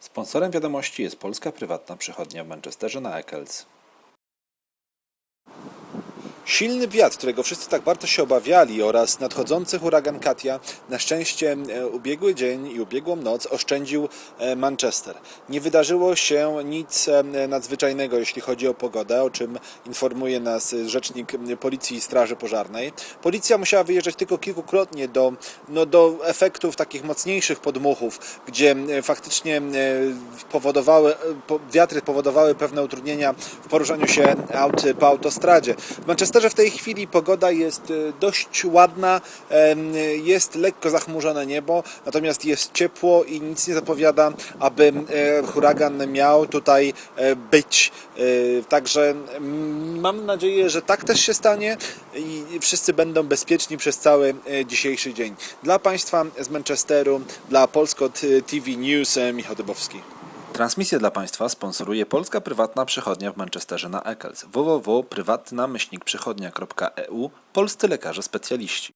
Sponsorem wiadomości jest polska prywatna przychodnia w Manchesterze na Eccles. Silny wiatr, którego wszyscy tak bardzo się obawiali oraz nadchodzący huragan Katia na szczęście e, ubiegły dzień i ubiegłą noc oszczędził e, Manchester. Nie wydarzyło się nic e, nadzwyczajnego, jeśli chodzi o pogodę, o czym informuje nas rzecznik Policji i Straży Pożarnej. Policja musiała wyjeżdżać tylko kilkukrotnie do, no, do efektów takich mocniejszych podmuchów, gdzie faktycznie powodowały, po- wiatry powodowały pewne utrudnienia w poruszaniu się aut po autostradzie. W Manchesterze w tej chwili pogoda jest e, dość ładna, jest lekko zachmurzone niebo, natomiast jest ciepło i nic nie zapowiada, aby huragan miał tutaj e, być. E, Także mam nadzieję, że tak też się stanie i wszyscy będą bezpieczni przez cały e, dzisiejszy dzień. Dla Państwa z Manchesteru, dla Polsko TV News, Michał Dybowski. Transmisję dla Państwa sponsoruje polska prywatna przychodnia w Manchesterze na Eccles www.prywatna-przychodnia.eu Polscy lekarze specjaliści.